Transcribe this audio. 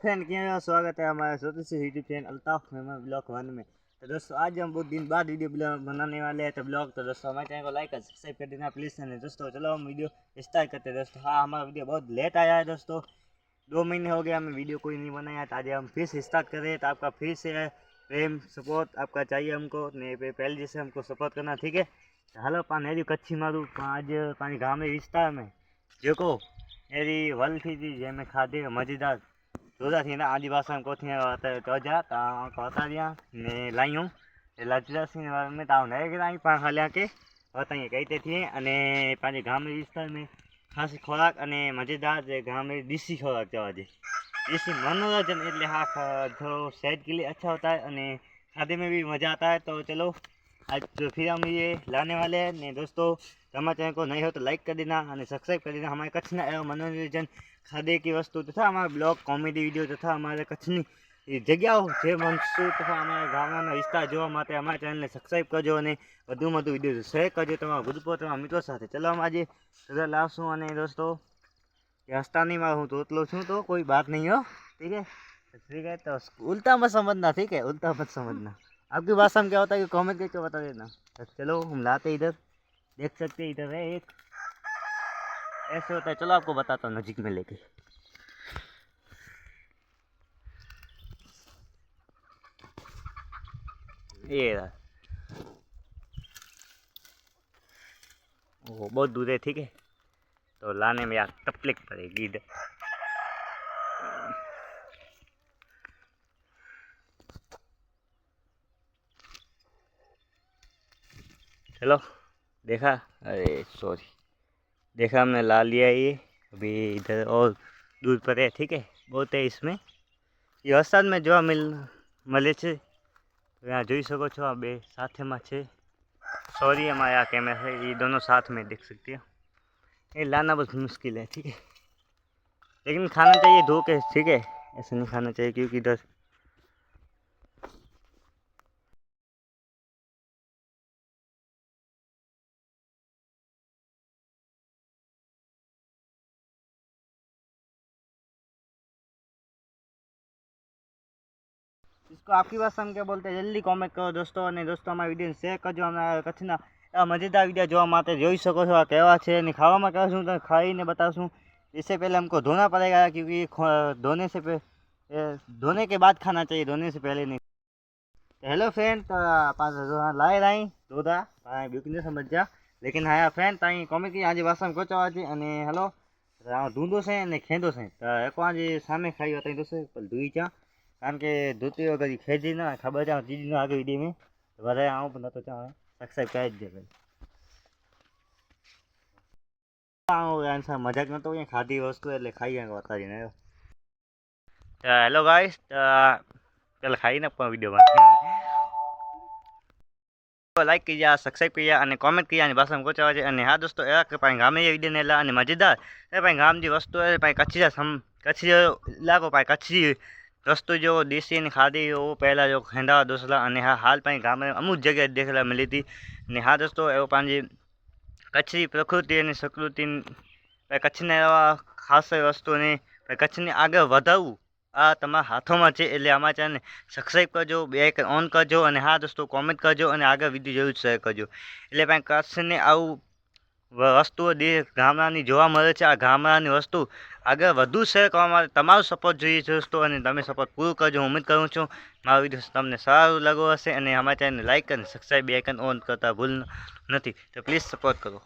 friend क्या स्वागत है हमारे से YouTube channel Altaf Memon block one में तो दोस्तों आज हम बहुत दिन बाद वीडियो बनाने वाले हैं तो ब्लॉग तो दोस्तों हमारे चैनल को लाइक और सब्सक्राइब कर देना प्लीज़ चैनल तो दोस्तों चलो हम वीडियो स्टार्ट करते हैं दोस्तों हाँ हमारा वीडियो बहुत लेट आया है दोस्तों दो महीने हो गए हमें वीडियो कोई नहीं बनाया था तो आज हम फिर से स्टार्ट करें तो आपका फिर से प्रेम सपोर्ट आपका चाहिए हमको नहीं पहले जैसे हमको सपोर्ट करना ठीक है तो मारू પણ आज पानी મારું विस्तार में ગામે વિસ્તારમાં मेरी वल थी જે મેં खाते मज़ेदार જોજાથી ને આદિવાસી કોથી જોજા તા કોતા દિયા ને લાયું એટલે અજલાસી મેં તાવ નહીં ગયા પણ હાલ્યા કે વતાઈએ કઈ તે થઈએ અને પાંચે ગામડી વિસ્તારમાં ખાસ ખોરાક અને મજેદાર જે ગામડી દેશી ખોરાક જવા છે દેશી મનોરંજન એટલે હા થોડો સેટ કે લીએ અચ્છા હોતા है અને खाने में भी मज़ा आता है तो चलो आज जो फिर हम ये लाने वाले हैं दोस्तों અમાચા એકો નહી હો તો લાઈક કરી દેના અને સબ્સ્ક્રાઇબ કરી દેના અમાય કછ ના એ મનોરંજન ખા દે કે વસ્તુ તથા અમાર બ્લોગ કોમેડી વિડિયો તથા અમારે કછની જગ્યાઓ જે મનસુત તથા અમે ગામના રિષ્ઠા જોવા માટે અમાર ચેનલ ને સબ્સ્ક્રાઇબ કરજો અને બધુ મધુ વિડિયો શેર કરજો તમારા મિત્રો સાથે ચલામ આજે સદ લાસું અને દોસ્તો કે હસ્તાની મા હું તોતલો છું તો કોઈ વાત નહી હો ઠીક હે ઠીક હે તો ઉલતામાં સમજ નથી કે ઉલતામાં સમજના આપકી વાત સમ કે હોતા કે કોમેન્ટ કે શું બતા દેના ચલુ હમ લاتے ઇધર देख सकते हैं इधर है एक ऐसे होता है चलो आपको बताता हूँ नज़दीक में लेके ये वो बहुत दूर है ठीक है तो लाने में यार तकलीफ पड़ेगी इधर चलो देखा अरे सॉरी देखा हमने ला लिया ये अभी इधर और दूर पर है ठीक है बहुत है इसमें ये વરસાદમાં में जो मिल मिले तो यहाँ जो सको छो अब साथ में छे सॉरी हमारे कैमरा है ये दोनों साथ में देख सकते हो ये लाना बहुत मुश्किल है ठीक है लेकिन खाना चाहिए धो के ठीक है ऐसे नहीं खाना चाहिए क्योंकि इधर इसको आपकी बात हम क्या बोलते જલ્દી કોમેન્ટ કરો દોસ્તો અને દોસ્તો અમારા વિડીયોને શેર કરજો અમારા કચ્છના મજેદાર વિડીયો જોવા માટે જોઈ શકો છો આ કેવા છે અને ખાવામાં કેવા છું તમે ખાઈને બતાવશું इससे पहले हमको धोना पड़ेगा क्योंकि धोने से धोने के बाद खाना चाहिए धोने से पहले नहीं હેલો ફ્રેન્ડ લાય રાઈ ધોધા ભાઈ બીકને સમજ્યા લેકિન હા ફ્રેન્ડ તાઈ કોમેકી આજે વાસણ કોચાવા છે અને હેલો ધૂંધો છે અને ખેંદો છે તો એક આજે સામે ખાઈ હતા તો છે ધોઈ ચા कारण के धोती वगैरह खेदी ना खबर चाहे जी ना आगे वीडियो में तो बताए आऊँ पर तो चाहे सब्सक्राइब कर दे भाई आऊँ सा मजाक ना तो ये खाती वस्तु है खाई है बता दी ना हेलो गाइस तो खाई ना अपना वीडियो बना लाइक कीजिए सब्सक्राइब कीजिए कमेंट कीजिए बस हम कुछ आवाजे हाँ दोस्तों एरा गाँव में ये वीडियो नहीं ला मजेदार गाम की वस्तु है कच्छी कच्छी इलाको पाए कच्छी રસ્તો જેવો દેશીને ખાધી એવો પહેલાં જો ખેંદાવા દોસલા અને હા હાલ પાંજી ગામડે અમુક જગ્યાએ દેખલા મળી હતી અને હા દોસ્તો એવો પાંજી કચ્છની પ્રકૃતિ અને સંસ્કૃતિ કચ્છના એવા ખાસ વસ્તુને કચ્છને આગળ વધારવું આ તમારા હાથોમાં છે એટલે આમાં ચેનલ સબસ્ક્રાઈબ કરજો બે ઓન કરજો અને હા દોસ્તો કોમેન્ટ કરજો અને આગળ વિડીયો જરૂર શેર કરજો એટલે ભાઈ કચ્છને આવું વસ્તુઓ દેહ ગામડાની જોવા મળે છે આ ગામડાની વસ્તુ આગળ વધુ શેર કરવા માટે તમારો સપોર્ટ જોઈએ છે દોસ્તો અને તમે સપોર્ટ પૂરો કરજો હું ઉમેદ કરું છું મારો વિડીયો તમને સારું લાગ્યો હશે અને અમારા ચેનલને લાઇક અને સબસ્ક્રાઈબ બે આઇકન ઓન કરતા ભૂલ નથી તો પ્લીઝ સપોર્ટ કરો